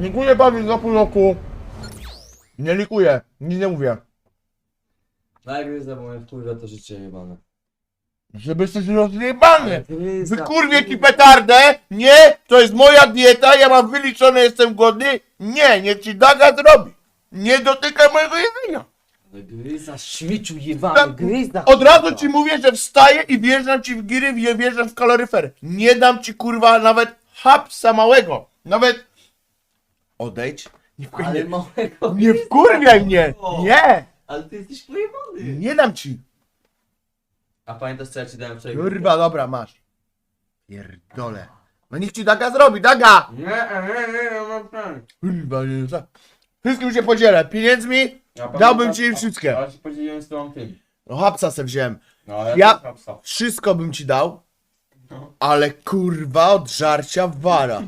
Dziękuję panu za pół roku. Nie likuję, nic nie mówię. Najgryza, bo mnie wkurza to życie jebane. Żeby jesteś rozjebany. Gryza, Wykurwię ci petardę? Nie, to jest moja dieta, ja mam wyliczone, jestem głodny. Nie, niech ci daga zrobi. Nie dotykaj mojego jedzenia. Gryza, śmieciu jebany, Tak, gryza. Od razu ci mówię, że wstaję i wjeżdżam ci w giry, wje- wjeżdżam w kaloryfer. Nie dam ci kurwa nawet hapsa małego. Nawet... Odejdź. Nie, wkur- Ale nie, małego nie wkurwiaj mnie. Nie. Ale ty jesteś pojebany. Nie dam ci. A pamiętasz co ja ci dałem wczoraj? Kurwa, dobra, masz. Pierdole. No niech ci daga zrobi, daga! Nie, nie, nie, ja mam plan. Kurwa, nie, tak. Wszystkim się podzielę. Pieniędzmi Ja dałbym pamiętam- ci wszystkie. Ale ci podzieliłem z tą tym. No hapsa se wziąłem. No, ale Ja- też. Wszystko bym ci dał, No. ale kurwa od żarcia wara.